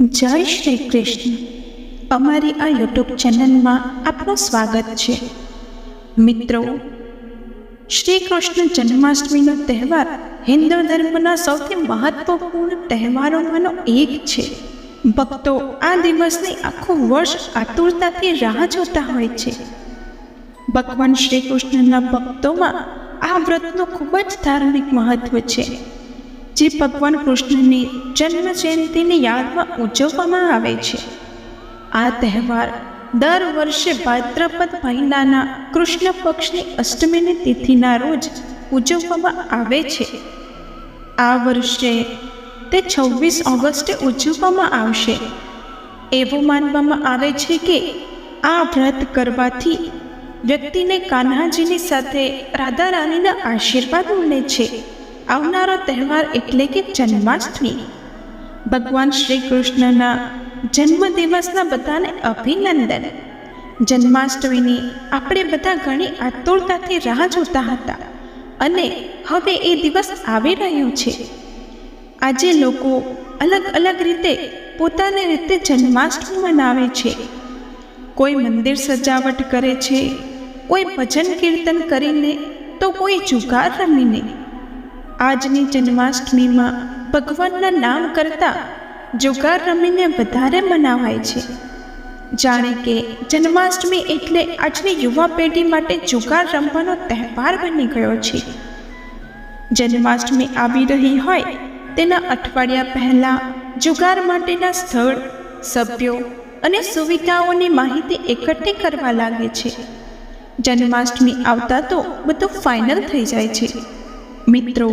જય શ્રી કૃષ્ણ. અમારી આ યુટ્યુબ ચેનલમાં આપનું સ્વાગત છે. મિત્રો, શ્રી કૃષ્ણ જન્માષ્ટમીનો તહેવાર હિન્દુ ધર્મના સૌથી મહત્વપૂર્ણ તહેવારોમાંનો એક છે. ભક્તો આ દિવસની આખું વર્ષ આતુરતાથી રાહ જોતા હોય છે. ભગવાન શ્રી કૃષ્ણના ભક્તોમાં આ વ્રતનું ખૂબ જ ધાર્મિક મહત્વ છે. જે ભગવાન કૃષ્ણની જન્મ જયંતિની યાદમાં ઉજવવામાં આવે છે. આ તહેવાર દર વર્ષે ભાદ્રપદ મહિનાના કૃષ્ણ પક્ષની અષ્ટમીની તિથિના રોજ ઉજવવામાં આવે છે. આ વર્ષે તે છવ્વીસ ઓગસ્ટે ઉજવવામાં આવશે. એવું માનવામાં આવે છે કે આ વ્રત કરવાથી વ્યક્તિને કાન્હાજીની સાથે રાધા રાણીના આશીર્વાદ મળે છે. આવનારો તહેવાર એટલે કે જન્માષ્ટમી. ભગવાન શ્રી કૃષ્ણના જન્મદિવસના બધાને અભિનંદન. જન્માષ્ટમીની આપણે બધા ઘણી આતુરતાથી રાહ જોતા હતા અને હવે એ દિવસ આવી રહ્યો છે. આજે લોકો અલગ અલગ રીતે પોતાની રીતે જન્માષ્ટમી મનાવે છે. કોઈ મંદિર સજાવટ કરે છે, કોઈ ભજન કીર્તન કરીને તો કોઈ જુગાર રમીને. આજની જન્માષ્ટમીમાં ભગવાનના નામ કરતાં જુગાર રમીને વધારે મનાવાય છે. જાણે કે જન્માષ્ટમી એટલે આજની યુવા પેઢી માટે જુગાર રમવાનો તહેવાર બની ગયો છે. જન્માષ્ટમી આવી રહી હોય તેના અઠવાડિયા પહેલાં જુગાર માટેના સ્થળ, સભ્યો અને સુવિધાઓની માહિતી એકઠી કરવા લાગે છે. જન્માષ્ટમી આવતા તો બધું ફાઇનલ થઈ જાય છે. મિત્રો,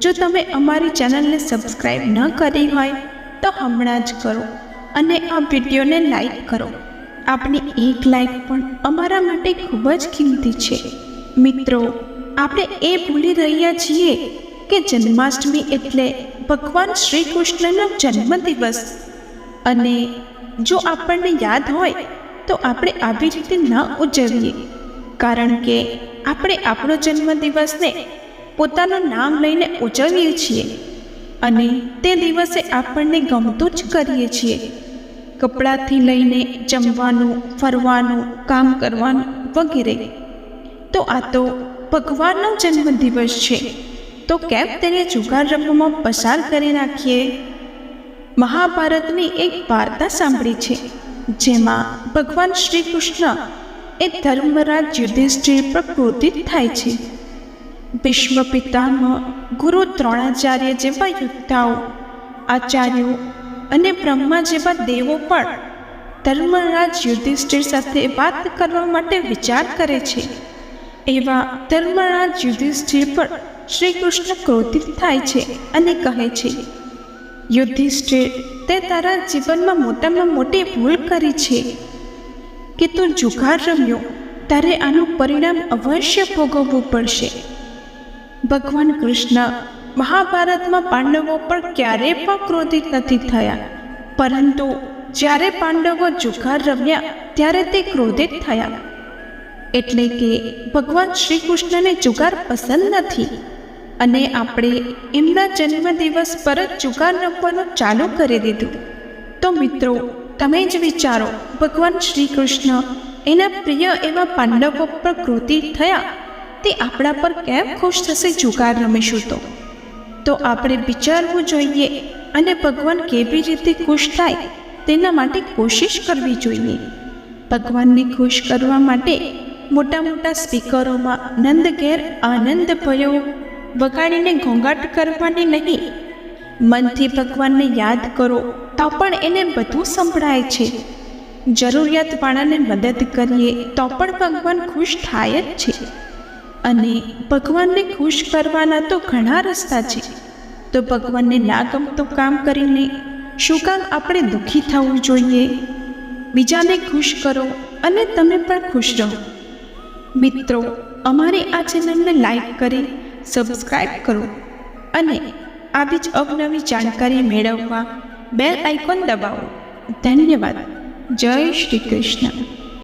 જો તમે અમારી ચેનલને સબસ્ક્રાઈબ ન કરી હોય, તો હમણાં જ કરો અને આ વિડીયોને લાઈક કરો. આપની એક લાઈક પણ અમારા માટે ખૂબ જ કિંમતી છે. મિત્રો, આપણે એ ભૂલી રહ્યા છીએ કે જન્માષ્ટમી એટલે ભગવાન શ્રી કૃષ્ણનો જન્મદિવસ. અને જો આપણને યાદ હોય, તો આપણે આવી રીતે ન ઉજવીએ. કારણ કે આપણે આપણો જન્મદિવસને પોતાનું નામ લઈને ઉજવીએ છીએ અને તે દિવસે આપણને ગમતું જ કરીએ છીએ. કપડાથી લઈને જમવાનું, ફરવાનું, કામ કરવાનું વગેરે. તો આ તો ભગવાનનો જન્મદિવસ છે. તો કેમ તેને જુગાર રમવામાં પસાર કરી નાખીએ? મહાભારતની એક વાર્તા સાંભળી છે, જેમાં ભગવાન શ્રી કૃષ્ણ એ ધર્મરાજ યુધિષ્ઠિર પર ક્રોધિત થાય છે. વિશ્વ પિતામહ ગુરુ દ્રોણાચાર્ય જેવા યોદ્ધાઓ, આચાર્યો અને બ્રહ્મા જેવા દેવો પણ ધર્મરાજ યુધિષ્ઠિર સાથે વાત કરવા માટે વિચાર કરે છે. એવા ધર્મરાજ યુધિષ્ઠિર પર શ્રી કૃષ્ણ ક્રોધિત થાય છે અને કહે છે, યુધિષ્ઠિર, તે તારા જીવનમાં મોટામાં મોટી ભૂલ કરી છે. કે તું જુગાર રમ્યો તારે આનું પરિણામ અવશ્ય ભોગવવું પડશે. ભગવાન કૃષ્ણ મહાભારતમાં પાંડવો પર ક્યારેય પણ ક્રોધિત નથી થયા. પરંતુ જ્યારે પાંડવો જુગાર રમ્યા, ત્યારે તે ક્રોધિત થયા. એટલે કે ભગવાન શ્રી કૃષ્ણને જુગાર પસંદ નથી. અને આપણે એમના જન્મદિવસ પર જ જુગાર રમવાનું ચાલુ કરી દીધું. તો મિત્રો, તમે જ વિચારો, ભગવાન શ્રી કૃષ્ણ એના પ્રિય એવા પાંડવો પર ક્રોધિત થયા? તે આપણા પર કેમ ખુશ થશે જુગાર રમીશું તો? તો આપણે વિચારવું જોઈએ અને ભગવાન કેવી રીતે ખુશ થાય તેના માટે કોશિશ કરવી જોઈએ. ભગવાનને ખુશ કરવા માટે મોટા મોટા સ્પીકરોમાં નંદ ઘેર આનંદ ભયો, વગાડીને ઘોંઘાટ કરવાની નહીં. મનથી ભગવાનને યાદ કરો, તો પણ એને બધું સંભળાય છે. જરૂરિયાતવાળાને મદદ કરીએ, તો પણ ભગવાન ખુશ થાય જ છે. અને ભગવાનને ખુશ કરવાના તો ઘણા રસ્તા છે. તો ભગવાનને ના ગમતું કામ કરીને શું કામ આપણે દુઃખી થવું જોઈએ? બીજાને ખુશ કરો અને તમે પણ ખુશ રહો. મિત્રો, અમારી આ ચેનલને લાઈક કરી સબસ્ક્રાઈબ કરો અને આવી જ અવનવી જાણકારી મેળવવા બેલ આઇકોન દબાવો. ધન્યવાદ. જય શ્રી કૃષ્ણ.